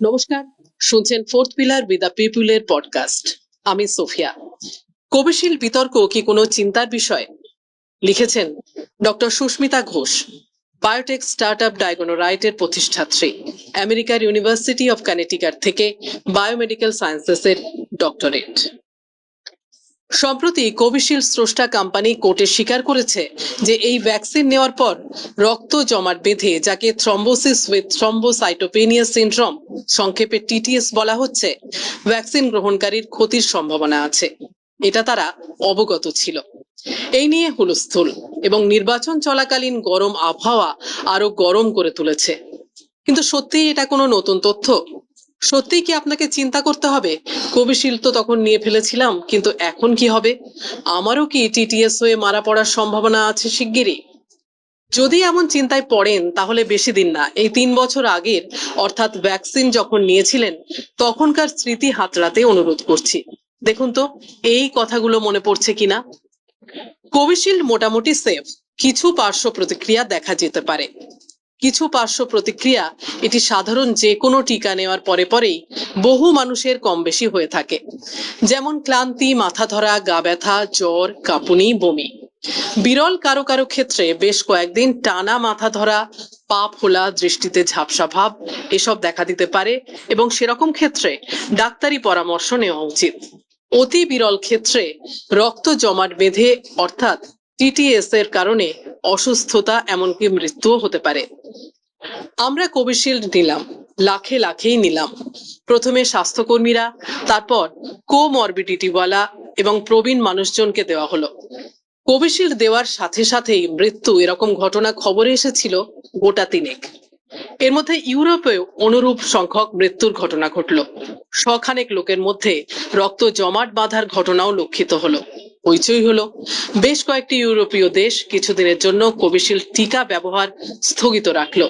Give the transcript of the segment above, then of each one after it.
নমস্কার, শুনছেন fourth pillar with the পিপুলের পডকাস্ট আমি সোফিয়া। কোভিশিল্ড বিতর্ক কি কোনো চিন্তার বিষয়? লিখেছেন doctor Sushmita Ghosh biotech startup ডায়গনোরাইটের প্রতিষ্ঠাত্রী আমেরিকার ইউনিভার্সিটি অফ কানেটিকার থেকে বায়োমেডিক্যাল সায়েন্সেসের ডক্টরেট সম্প্রতি কোভিশিল্ড স্রষ্টা কোম্পানি কোর্টে স্বীকার করেছে যে এই ভ্যাকসিন নেওয়ার পর রক্ত জমাট বেঁধে যাকে থ্রম্বোসিস উইথ থ্রম্বোসাইটোপেনিয়া সিনড্রোম সংক্ষেপে টিটিএস বলা হচ্ছে, ভ্যাকসিন গ্রহণকারীর ক্ষতির সম্ভাবনা আছে। এটা তারা অবগত ছিল। এই নিয়ে হুলস্থুল এবং নির্বাচন চলাকালীন গরম আবহাওয়া আরও গরম করে তুলেছে। কিন্তু সত্যিই এটা কোনো নতুন তথ্য? সত্যিই কি আপনাকে চিন্তা করতে হবে? কোভিশিল্ড তো তখন নিয়ে ফেলেছিলাম, কিন্তু এখন কি হবে? আমারও কি টিটিএস হয়ে মারা পড়ার সম্ভাবনা আছে শিগগিরই। যদি এমন চিন্তায় পড়েন, তাহলে বেশি দিন না। এই তিন বছর আগের, অর্থাৎ ভ্যাকসিন যখন নিয়েছিলেন, তখনকার স্মৃতি হাতড়াতে অনুরোধ করছি। দেখুন তো, এই কথাগুলো মনে পড়ছে কিনা? কোভিশিল্ড মোটামুটি সেফ। কিছু পার্শ্ব প্রতিক্রিয়া দেখা যেতে পারে। কিছু পার্শ্ব প্রতিক্রিয়া, এটি সাধারণ যে কোনো টিকা নেওয়ার পরে পরেই বহু মানুষের কম বেশি হয়ে থাকে। যেমন ক্লান্তি, মাথা ধরা, গা ব্যথা, জ্বর, কাঁপুনি, বমি। বিরল কারও কারও ক্ষেত্রে বেশ কয়েকদিন টানা মাথা ধরা, পা ফোলা, দৃষ্টিতে ঝাপসা ভাব, এসব দেখা দিতে পারে এবং সেরকম ক্ষেত্রে ডাক্তারি পরামর্শ নেওয়া উচিত। অতি বিরল ক্ষেত্রে রক্ত জমাট বেঁধে, অর্থাৎ টিটিএস এর কারণে অসুস্থতা এমনকি মৃত্যুও হতে পারে। আমরা কোভিশিল্ড নিলাম, লাখে লাখেই নিলাম। প্রথমে স্বাস্থ্যকর্মীরা, তারপর কোমরবিডিটিওয়ালা এবং প্রবীণ মানুষজনকে দেওয়া হলো। কোভিশিল্ড দেওয়ার সাথে সাথেই মৃত্যু এরকম ঘটনা খবরে এসেছিল গোটা তিনেক। এর মধ্যে ইউরোপেও অনুরূপ সংখ্যক মৃত্যুর ঘটনা ঘটল। শখানেক লোকের মধ্যে রক্ত জমাট বাঁধার ঘটনাও লক্ষিত হলো। হইচই হলো। বেশ কয়েকটি ইউরোপীয় দেশ কিছুদিনের জন্য কোভিশিল্ড টিকা ব্যবহার স্থগিত রাখল।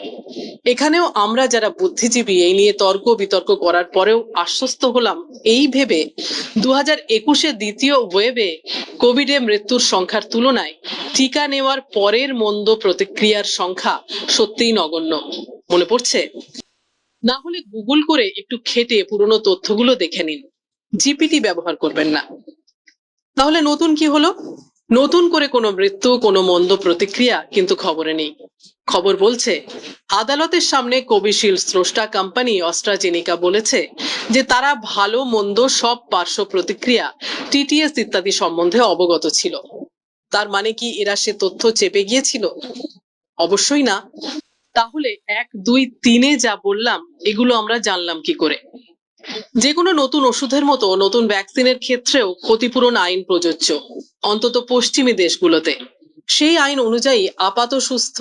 এখানেও আমরা যারা বুদ্ধিজীবী, এই নিয়ে তর্ক বিতর্ক করার পরেও আশ্বস্ত হলাম। এই ভেবে দু হাজার একুশে দ্বিতীয় ওয়েবে কোভিডে মৃত্যুর সংখ্যার তুলনায় টিকা নেওয়ার পরের মন্দ প্রতিক্রিয়ার সংখ্যা সত্যিই নগণ্য। মনে পড়ছে? না হলে গুগল করে একটু খেটে পুরনো তথ্যগুলো দেখে নিন। জিপিটি ব্যবহার করবেন না। তাহলে নতুন কি হলো? নতুন করে কোনো মৃত্যু, কোনো মন্দ প্রতিক্রিয়া কিন্তু খবরে নেই। খবর বলছে, আদালতের সামনে কোভিশিল্ড স্রষ্টা কোম্পানি অস্ট্রাজেনিকা বলেছে যে তারা ভালো, মন্দ সব পার্শ্ব প্রতিক্রিয়া টিটিএস ইত্যাদি সম্বন্ধে অবগত ছিল। তার মানে কি এরা সে তথ্য চেপে গিয়েছিল? অবশ্যই না। তাহলে এক, দুই, তিনে যা বললাম, এগুলো আমরা জানলাম কি করে? যে কোনো নতুন ওষুধের মতো নতুন ভ্যাকসিনের ক্ষেত্রেও ক্ষতিপূরণ আইন প্রযোজ্য, অন্তত পশ্চিমী দেশগুলোতে। সেই আইন অনুযায়ী আপাত সুস্থ,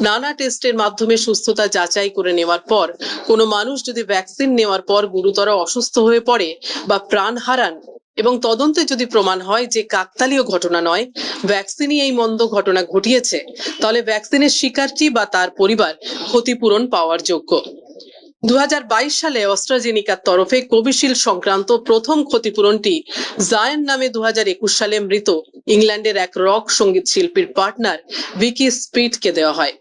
নানা টেস্টের মাধ্যমে সুস্থতা যাচাই করে নেওয়ার পর, কোনো মানুষ যদি ভ্যাকসিন নেওয়ার পর গুরুতর অসুস্থ হয়ে পড়ে বা প্রাণ হারান এবং তদন্তে যদি প্রমাণ হয় যে কাকতালীয় ঘটনা নয় ভ্যাকসিনই এই মন্দ ঘটনা ঘটিয়েছে, তাহলে ভ্যাকসিনের শিকারটি বা তার পরিবার ক্ষতিপূরণ পাওয়ার যোগ্য। দু হাজার বাইশ সালে অস্ট্রাজেনিকার তরফে কোভিশিল্ড সংক্রান্ত প্রথম ক্ষতিপূরণটি জায়ন নামে দুহাজার একুশ সালে মৃত ইংল্যান্ডের এক রক সংগীত শিল্পীর পার্টনার ভিকি স্পিটকে দেওয়া হয়।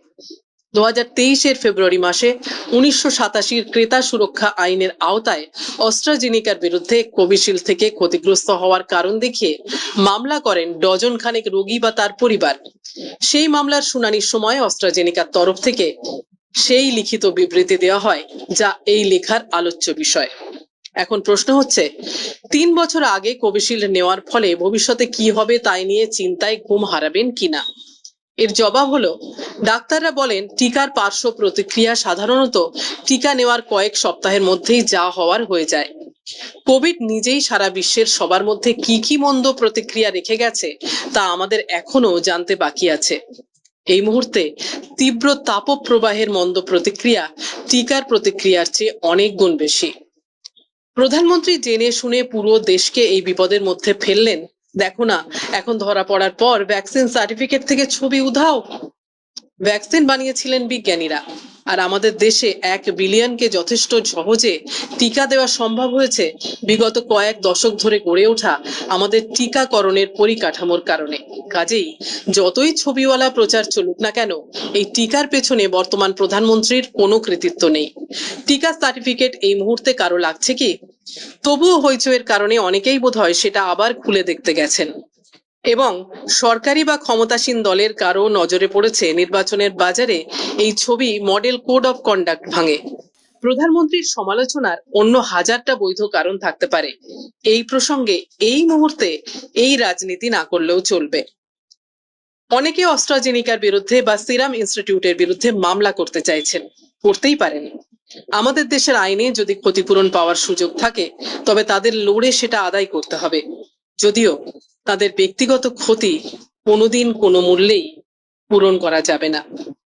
দু হাজার তেইশের ফেব্রুয়ারি মাসে উনিশশো সাতাশির ক্রেতা সুরক্ষা আইনের আওতায় অস্ট্রাজেনিকার বিরুদ্ধে কোভিশিল্ড থেকে ক্ষতিগ্রস্ত হওয়ার কারণ দেখিয়ে মামলা করেন ডজন খানেক রোগী বা তার পরিবার। সেই মামলার শুনানির সময় অস্ট্রাজেনিকার তরফ থেকে সেই লিখিত বিবৃতি দেওয়া হয়, যা এই লেখার আলোচ্য বিষয়। এখন প্রশ্ন হচ্ছে, তিন বছর আগে কোভিশিল্ড নেওয়ার ফলে ভবিষ্যতে কি হবে তাই নিয়ে চিন্তায় ঘুম হারাবেন কিনা? এর জবাব হলো, ডাক্তাররা বলেন, টিকার পার্শ্ব প্রতিক্রিয়া সাধারণত টিকা নেওয়ার কয়েক সপ্তাহের মধ্যেই যা হওয়ার হয়ে যায়। কোভিড নিজেই সারা বিশ্বের সবার মধ্যে কি কি মন্দ প্রতিক্রিয়া রেখে গেছে তা আমাদের এখনও জানতে বাকি আছে। এই মুহূর্তে তীব্র তাপপ্রবাহের মন্দ প্রতিক্রিয়া, টিকার প্রতিক্রিয়ার চেয়ে অনেক গুণ বেশি। প্রধানমন্ত্রী জেনে শুনে পুরো দেশকে এই বিপদের মধ্যে ফেললেন। দেখো না, এখন ধরা পড়ার পর ভ্যাকসিন সার্টিফিকেট থেকে ছবি উধাও। ভ্যাকসিন বানিয়েছিলেন বিজ্ঞানীরা। আর আমাদের দেশে এক বিলিয়নকে যথেষ্ট সহজে টিকা দেওয়া সম্ভব হয়েছে বিগত কয়েক দশক ধরে গড়ে ওঠা আমাদের টিকাকরণের পরিকাঠামোর কারণে। কাজেই যতই ছবিওয়ালা প্রচার চলুক না কেন, এই টিকার পেছনে বর্তমান প্রধানমন্ত্রীর কোনো কৃতিত্ব নেই। টিকা সার্টিফিকেট এই মুহূর্তে কারও লাগছে কি? তবুও হইচইয়ের কারণে অনেকেই বোধহয় সেটা আবার খুলে দেখতে গেছেন। এবং সরকারি বা ক্ষমতাসীন দলের কারও নজরে পড়েছে নির্বাচনের বাজারে এই ছবি মডেল কোড অফ কন্ডাক্ট ভাঙে। প্রধানমন্ত্রীর সমালোচনার অন্য হাজারটা বৈধ কারণ থাকতে পারে। এই প্রসঙ্গে এই মুহূর্তে এই রাজনীতি না করলেও চলবে। অনেকে অস্ট্রাজেনিকার বিরুদ্ধে বা সিরাম ইনস্টিটিউটের বিরুদ্ধে মামলা করতে চাইছেন, করতেই পারেন। আমাদের দেশের আইনে যদি ক্ষতিপূরণ পাওয়ার সুযোগ থাকে, তবে তাদের লড়ে সেটা আদায় করতে হবে। যদিও তাদের ব্যক্তিগত ক্ষতি কোনোদিন কোনো মূল্যেই পূরণ করা যাবে না।